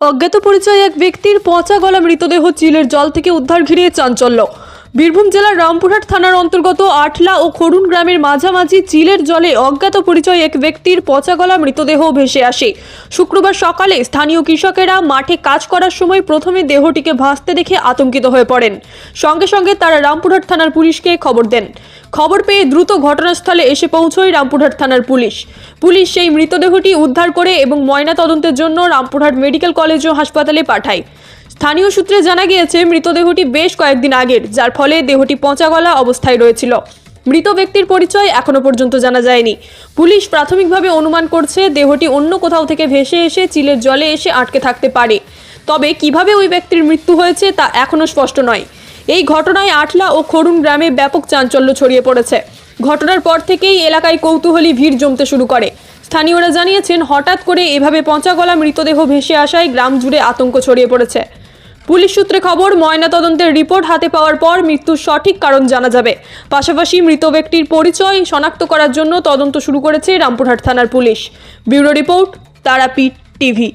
অজ্ঞাত পরিচয় এক ব্যক্তির পচা গলা মৃতদেহ চিলের জল থেকে উদ্ধার ঘিরিয়ে চাঞ্চল্য। বীরভূম জেলার রামপুরহাট থানার অন্তর্গত আটলা ও খরুন গ্রামের মাঝামাঝি চিলের জলে অজ্ঞাত পরিচয় এক ব্যক্তির পচা গলা মৃতদেহ ভেসে আসে। শুক্রবার সকালে স্থানীয় কৃষকেরা মাঠে কাজ করার সময় প্রথমে দেহটিকে ভাসতে দেখে আতঙ্কিত হয়ে পড়েন। সঙ্গে সঙ্গে তারা রামপুরহাট থানার পুলিশকে খবর দেন। খবর পেয়ে দ্রুত ঘটনাস্থলে এসে পৌঁছয় রামপুরহাট থানার পুলিশ। পুলিশ সেই মৃতদেহটি উদ্ধার করে এবং ময়না তদন্তের জন্য রামপুরহাট মেডিকেল কলেজ ও হাসপাতালে পাঠায়। স্থানীয় সূত্রে জানা গিয়েছে, মৃতদেহটি বেশ কয়েকদিন আগের, যার ফলে দেহটি পচা গলা অবস্থায় রয়েছিল। মৃত ব্যক্তির পরিচয় এখনও পর্যন্ত জানা যায়নি। পুলিশ প্রাথমিকভাবে অনুমান করছে, দেহটি অন্য কোথাও থেকে ভেসে এসে চিলের জলে এসে আটকে থাকতে পারে। তবে কীভাবে ওই ব্যক্তির মৃত্যু হয়েছে তা এখনও স্পষ্ট নয়। এই ঘটনায় আটলা ও খরুন গ্রামে ব্যাপক চাঞ্চল্য ছড়িয়ে পড়েছে। ঘটনার পর থেকেই এলাকায় কৌতূহলী ভিড় জমতে শুরু করে। স্থানীয়রা জানিয়েছেন, হঠাৎ করে এভাবে পচা গলা মৃতদেহ ভেসে আসায় গ্রাম জুড়ে আতঙ্ক ছড়িয়ে পড়েছে। পুলিশ সূত্রে খবর, ময়নাতদন্তের রিপোর্ট হাতে পাওয়ার পর মৃত্যুর সঠিক কারণ জানা যাবে। পাশাপাশি মৃত ব্যক্তির পরিচয় শনাক্ত করার জন্য তদন্ত শুরু করেছে রামপুরহাট থানার police. Bureau report, Tarapith TV.